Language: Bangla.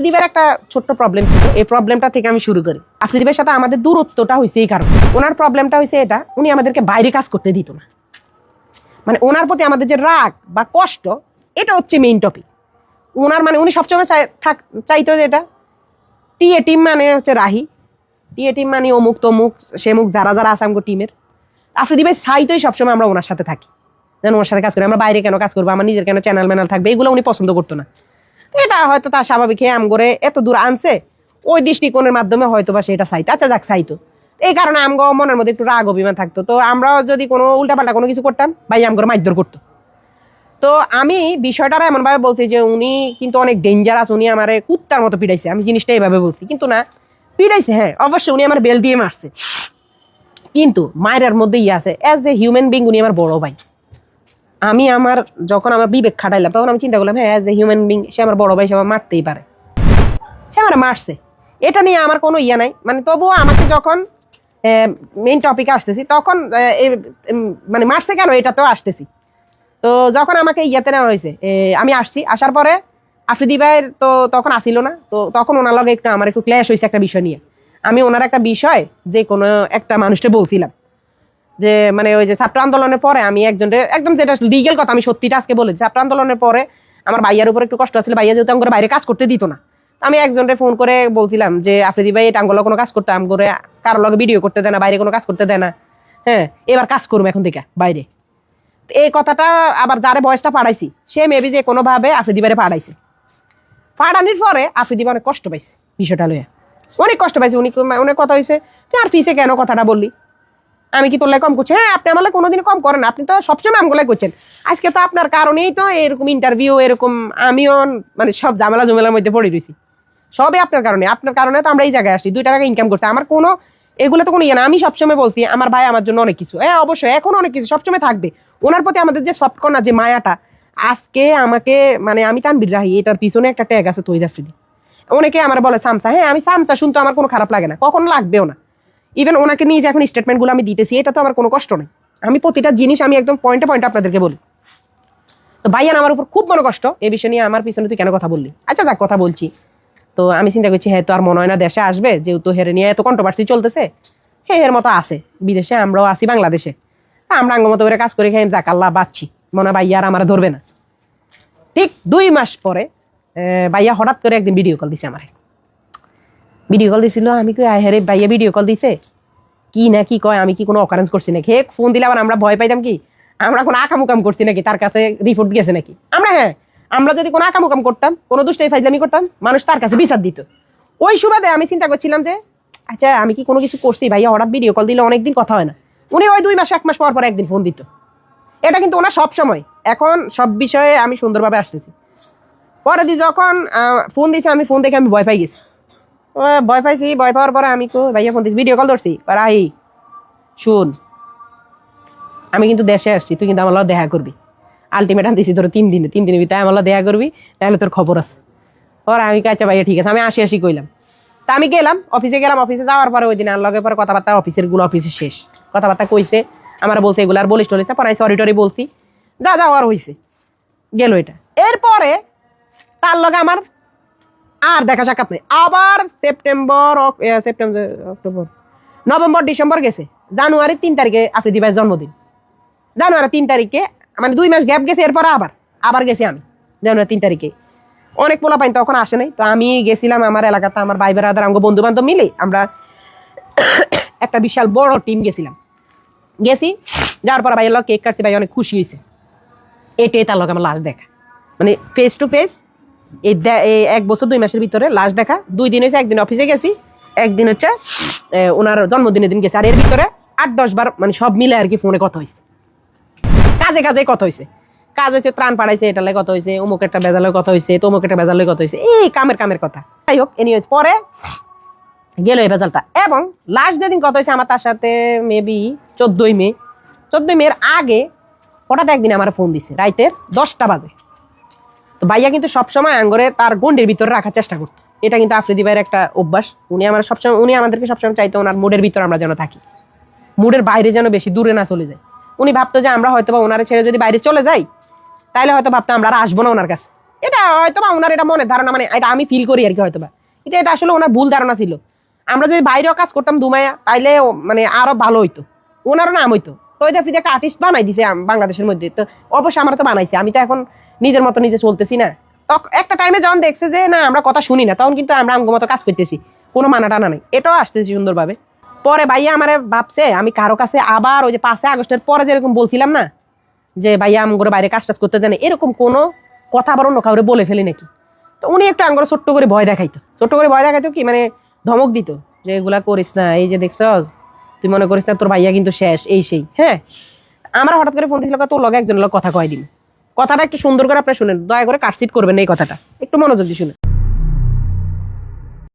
আফ্রিদিবের একটা ছোট্ট প্রবলেম ছিল। এই প্রবলেমটা থেকে আমি শুরু করি। আফ্রিদিবের সাথে আমাদের দূরত্বটা হয়েছে এই কারণে। ওনার প্রবলেমটা হয়েছে এটা, উনি আমাদেরকে বাইরে কাজ করতে দিত না। মানে ওনার প্রতি আমাদের যে রাগ বা কষ্ট, এটা হচ্ছে মেইন টপিক ওনার মানে উনি সবসময় থাক, চাইতো যে এটা। টিএ টিম মানে হচ্ছে রাহি। টিএ টিম মানে অমুক তমুক, সেমুক, যারা যারা আছে আমগো টিমের আফ্রিদি ভাই চাইতোই সবসময় আমরা ওনার সাথে থাকি। যেন ওনার সাথে কাজ করি। আমরা বাইরে কেন কাজ করব? আমার নিজের কেন চ্যানেল ম্যানেল থাকবে? এগুলো উনি পছন্দ করতো না। তো এটা হয়তো তার স্বাভাবিক হয়ে আম করে এত দূর আনছে, ওই দৃষ্টিকোণের মাধ্যমে হয়তো বা সেটা চাইতো। আচ্ছা যাক, চাইতো। এই কারণে আমগো মনের মধ্যে একটু রাগ, অভিমান থাকতো। তো আমরাও যদি কোনো উল্টাপাল্টা কোনো কিছু করতাম, ভাই আমগো মারধর করতো। তো আমি বিষয়টা এমনভাবে বলছি যে উনি কিন্তু অনেক ডেঞ্জারাস উনি আমার কুত্তার মতো পিড়াইছে আমি জিনিসটা এইভাবে বলছি। কিন্তু না পিড়াইছে হ্যাঁ অবশ্যই উনি আমার বেল দিয়ে মারছে। কিন্তু মায়ের মধ্যে ইয়ে আছে অ্যাজ এ হিউম্যান বিং উনি আমার বড় ভাই। আমি আমার যখন আমার বিবেক খাটাইলাম, তখন আমি চিন্তা করলাম হ্যাঁ অ্যাজ এ হিউম্যান বিং সে আমার বড় ভাই, সে আমার মারতেই পারে। সে আমার মারছে। এটা নিয়ে আমার কোনো ইয়ে নাই। মানে তবুও আমাকে যখন মেইন টপিকে আসতেছি, তখন মানে মারছে কেন? এটাতেও আসতেছি। তো যখন আমাকে ইয়েতে নেওয়া হয়েছে আমি আসছি। আসার পরে আফ্রিদি ভাইয়ের তো তখন আসিল না। তো তখন ওনার লগে একটু আমার একটু ক্ল্যাশ হয়েছে একটা বিষয় নিয়ে। আমি ওনার একটা বিষয়, যে কোনো একটা মানুষকে বলছিলাম। যে মানে ওই যে ছাত্র আন্দোলনের পরে আমি একজন একদম যেটা লিগেল কথা, আমি সত্যিটা আজকে বলেছি। ছাত্র আন্দোলনের পরে আমার ভাইয়ার উপর একটু কষ্ট আছিল, ভাইয়া যেহেতু আমার বাইরে কাজ করতে দিত না। আমি একজনকে ফোন করে বলছিলাম যে, আফ্রিদি ভাই, এটা আঙ্গলে কোনো কাজ করতে আম করে লগে ভিডিও করতে দেয় না, বাইরে কোনো কাজ করতে দেয় না। হ্যাঁ এবার কাজ করব এখন থেকে, বাইরে। এই কথাটা আবার যারে বয়সটা পাঠাইছি সে মেবি যে কোনোভাবে আফ্রিদিবারে পাঠাইছে পাঠানির পরে আফ্রিদিবা অনেক কষ্ট পাইছে বিষয়টা লইয়া। অনেক কষ্ট পাইছে, উনি অনেক কথা হয়েছে তুই আর ফিসে কেন কথাটা বললি? আমি কি তোর লাই কম করছি? হ্যাঁ আপনি আমার কোনোদিন কম করেন আপনি তো সবসময় আমগুলাই করছেন। আজকে তো আপনার কারণেই তো এরকম ইন্টারভিউ এরকম আমিও মানে সব ঝামেলা জমেলার মধ্যে পড়ে রয়েছি। সবই আপনার কারণে। আপনার কারণে তো আমরা এই জায়গায় আসি দুই টাকা ইনকাম করতে। আমার কোনো, এগুলো তো কোনো ইয়ে না। আমি সবসময় বলছি, আমার ভাই আমার জন্য অনেক কিছু। হ্যাঁ অবশ্যই। এখন অনেক কিছু সবসময় থাকবে। ওনার প্রতি আমাদের যে সফট কর্নার যে মায়াটা, আজকে আমাকে মানে আমি তানবির রাহি, এটার পিছনে একটা ট্যাগ আছে তৈরি অনেকে আমার বলে, সামসা হ্যাঁ আমি সামসা, শুনতে আমার কোনো খারাপ লাগে না। কখনো লাগবেও না। ইভেন ওনাকে নিয়ে যে এখন স্টেটমেন্টগুলো আমি দিতেছি, এটা তো আমার কোনো কষ্ট নেই। আমি প্রতিটা জিনিস আমি একদম পয়েন্টে পয়েন্টে আপনাদেরকে বলি। তো ভাইয়ান আমার উপর খুব মনে কষ্ট এই বিষয় নিয়ে আমার পিছনে তুই কেন কথা বললি? আচ্ছা যাক, কথা বলছি। তো আমি চিন্তা করছি হ্যাঁ তো আর মনে হয় না দেশে আসবে, যেহেতু হেরে নিয়ে এত কন্ট্রোভার্সি চলতেছে। হে এর মতো আছে, বিদেশে আমরাও আছি বাংলাদেশে। আমরা আঙ্গ মতো করে কাজ করে খাই, যাক, আল্লাহ বাচ্ছি। মনে হয় ভাইয়া আর আমার ধরবে না। ঠিক দুই মাস পরে ভাইয়া হঠাৎ করে একদিন ভিডিও কল দিছে আমার। ভিডিও কল দিছিল, আমি কই, আয় হ্যাঁ রে, ভাইয়া ভিডিও কল দিছে? কি না, কি কয়, আমি কি কোনো অকারেন্স করছি নাকি? হে ফোন দিলে আবার আমরা ভয় পাইতাম কি? আমরা কোনো আকামুকাম করছি নাকি? তার কাছে রিপোর্ট গেছে নাকি? আমরা হ্যাঁ আমরা যদি কোনো আকামুকাম করতাম, কোনো দুষ্টাই ফাইজলামি করতাম, মানুষ তার কাছে বিচার দিত। ওই সুবাদে আমি চিন্তা করছিলাম যে আচ্ছা আমি কি কোনো কিছু করছি? ভাইয়া হঠাৎ ভিডিও কল দিলে অনেকদিন কথা হয় না। উনি ওই দুই মাস, এক মাস পর পর একদিন ফোন দিত। এটা কিন্তু ওনার সব সময়। এখন সব বিষয়ে আমি সুন্দরভাবে আসতেছি। পরে যখন ফোন দিছে, আমি ফোন দেখে আমি ভয় পাই গেছি। ভয় পাইছি, ভয় পাওয়ার পরে আমি কো ভাইয়া ফোন ভিডিও কল ধরছি। রাহি, শুন, আমি কিন্তু দেশে আসছি, তুই কিন্তু আমার দেখা করবি। আলটিমেটাম দিছি তোর তিন দিনে, তিন দিনের ভিতরে আমার দেখা করবি, তাহলে তোর খবর আছে। পরে আমি কাছে ভাইয়া, ঠিক আছে। আমি আসি আসি কইলাম। তা আমি গেলাম অফিসে গেলাম অফিসে যাওয়ার পরে ওই দিন আর লগে পরে কথাবার্তা অফিসেরগুলো অফিসে শেষ। কথাবার্তা কইছে, আমার বলছে, এগুলো আর বলিস টলিস পরে সরি টরি বলছি। যা যা যাওয়ার হয়েছে গেল এটা। এরপরে তার লগে আমার আর দেখা সাক্ষাৎ নেই। আবার September September, October, November, December গেছে। জানুয়ারি তিন তারিখে আফ্রিদি ভাইয়ের জন্মদিন। জানুয়ারি তিন তারিখে মানে দুই মাস গ্যাপ গেছে, এরপর আবার আবার গেছি আমি, জানুয়ারি তিন তারিখে। অনেক পোলা পাইন তখন আসে নাই, তো আমি গেছিলাম আমার এলাকাতে, আমার ভাই বেড়াদার আমার বন্ধু বান্ধব মিলে আমরা একটা বিশাল বড় টিম গেছিলাম। গেছি, যাওয়ার পর লোক কেক কাটছে, ভাই অনেক খুশি হয়েছে এটাই তার লোক আমার লাস্ট দেখা। মানে ফেস টু ফেস এই এক বছর দুই মাসের ভিতরে লাস্ট দেখা। দুই দিন হয়েছে একদিন অফিসে গেছি, একদিন হচ্ছে ওনার জন্মদিনের দিন গেছে। আর এর ভিতরে আট দশ বার মানে সব মিলে আর কি ফোনে কথা হয়েছে কাজে কাজে কথা হয়েছে কাজ হয়েছে ত্রাণ পাড়াইছে এটালে কথা হয়েছে অমুক একটা বেজালের কথা হয়েছে তমুক একটা বেজালের কথা হয়েছে এই কামের কামের কথা। যাই হোক এনি পরে গেল এই ভেজালটা। এবং লাস্ট যেদিন কথা হয়েছে আমার তার সাথে মেবি চোদ্দই মে। চোদ্দই মের আগে হঠাৎ একদিন আমার ফোন দিছে, রাইতের দশটা বাজে। তো ভাইয়া কিন্তু সবসময় আঙ্গরে তার গন্ডের ভিতরে রাখার চেষ্টা করতো। এটা কিন্তু আফ্রিদি ভাইয়ের একটা অভ্যাস। উনি আমার সবসময়, উনি আমাদেরকে সবসময় চাইতো ওনার মুডের ভিতরে আমরা যেন থাকি। মুডের বাইরে যেন বেশি দূরে না চলে যায়। উনি ভাবতো যে আমরা হয়তো বা ওনারে ছেড়ে যদি বাইরে চলে যাই, তাইলে হয়তো ভাবতো আমরা আর আসব না ওনার কাছে। এটা হয়তো বা ওনার এটা মনে ধারণা মানে এটা আমি ফিল করি আর কি হয়তো বা এটা এটা আসলে ওনার ভুল ধারণা ছিল। আমরা যদি বাইরেও কাজ করতাম দুমায়া তাইলে মানে আরও ভালো হইতো। ওনারও নাম হইতো। তো দেখি একটা আর্টিস্ট বানাই দিছে বাংলাদেশের মধ্যে। তো অবশ্যই আমরা তো বানাইছে। আমি তো এখন নিজের মতো নিজে চলতেছি না। তখন একটা টাইমে যখন দেখছে যে, না, আমরা কথা শুনি না, তখন কিন্তু আমরা আমগো মতো কাজ করতেছি। কোনো মানা টানা নাই। এটাও আসতেছি সুন্দরভাবে। পরে ভাইয়া আমার ভাবছে, আমি কারও কাছে আবার ওই যে পাঁচই আগস্টের পরে যেরকম বলছিলাম না, যে ভাইয়া আম করে বাইরে কাজ টাজ করতে দেন এরকম কোনো কথা আবার অন্য কাউরে বলে ফেলি নাকি? তো উনি একটু আঙ্গরে ছোট্ট করে ভয় দেখাইতো। ছোট্ট করে ভয় দেখাইতো কি? মানে ধমক দিত যে, এগুলা করিস না, এই যে দেখছস, তুই মনে করিস না, তোর ভাইয়া কিন্তু শেষ, এই সেই। হ্যাঁ? আমরা হঠাৎ করে ফোন দিয়েছিল তোর লগে একজনের লগে কথা কয় দিন। কথাটা একটু সুন্দর করে আপনি শুনেন। দয়া করে কাটসিট করবেন এই কথাটা। একটু মনোযোগ দিয়ে শুনেন।